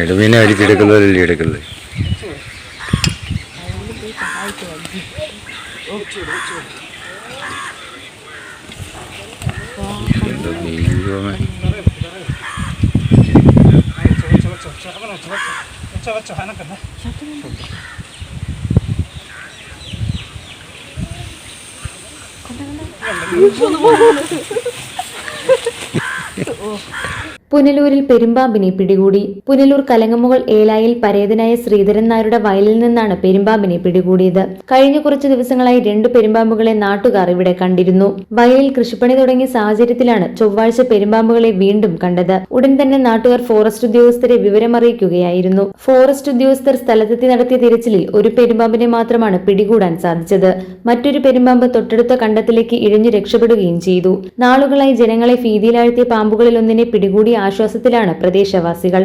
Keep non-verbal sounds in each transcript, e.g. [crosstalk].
എടുമീനെ വലിച്ചെടുക്കുന്നതല്ലേ എടുക്കുന്നത് എന്തോ Oo. [laughs] പുനലൂരിൽ പെരുമ്പാമ്പിനെ പിടികൂടി. പുനലൂർ കലങ്ങമുകൾ ഏലായിൽ പരേതനായ ശ്രീധരൻ നായരുടെ വയലിൽ നിന്നാണ് പെരുമ്പാമ്പിനെ പിടികൂടിയത്. കഴിഞ്ഞ കുറച്ചു ദിവസങ്ങളായി രണ്ട് പെരുമ്പാമ്പുകളെ നാട്ടുകാർ ഇവിടെ കണ്ടിരുന്നു. വയലിൽ കൃഷിപ്പണി തുടങ്ങിയ സാഹചര്യത്തിലാണ് ചൊവ്വാഴ്ച പെരുമ്പാമ്പുകളെ വീണ്ടും കണ്ടത്. ഉടൻ തന്നെ നാട്ടുകാർ ഫോറസ്റ്റ് ഉദ്യോഗസ്ഥരെ വിവരമറിയിക്കുകയായിരുന്നു. ഫോറസ്റ്റ് ഉദ്യോഗസ്ഥർ സ്ഥലത്തെത്തി നടത്തിയ തിരച്ചിലിൽ ഒരു പെരുമ്പാമ്പിനെ മാത്രമാണ് പിടികൂടാൻ സാധിച്ചത്. മറ്റൊരു പെരുമ്പാമ്പ് തൊട്ടടുത്ത കണ്ടത്തിലേക്ക് ഇഴഞ്ഞു രക്ഷപ്പെടുകയും ചെയ്തു. നാളുകളായി ജനങ്ങളെ ഭീതിയിലാഴ്ത്തിയ പാമ്പുകളിൽ ഒന്നിനെ പിടികൂടിയ ആശ്വാസത്തിലാണ് പ്രദേശവാസികൾ.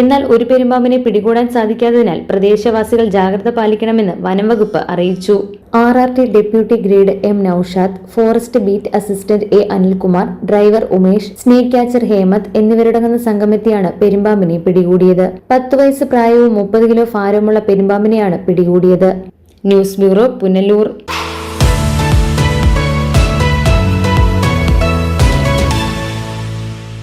എന്നാൽ ഒരു പെരുമ്പാമ്പിനെ പിടികൂടാൻ സാധിക്കാത്തതിനാൽ പ്രദേശവാസികൾ ജാഗ്രത പാലിക്കണമെന്ന് വനംവകുപ്പ് അറിയിച്ചു. R R T deputy grade M Naushad forest beat assistant A Anilkumar driver Umesh snake catcher Hemanth എന്നിവരടങ്ങുന്ന സംഘമെത്തിയാണ് പെരുമ്പാമ്പിനെ പിടികൂടിയത്. പത്ത് വയസ്സ് പ്രായവും മുപ്പത് കിലോ ഭാരവുമുള്ള പെരുമ്പാമ്പിനെയാണ് പിടികൂടിയത്. News bureau Punalur.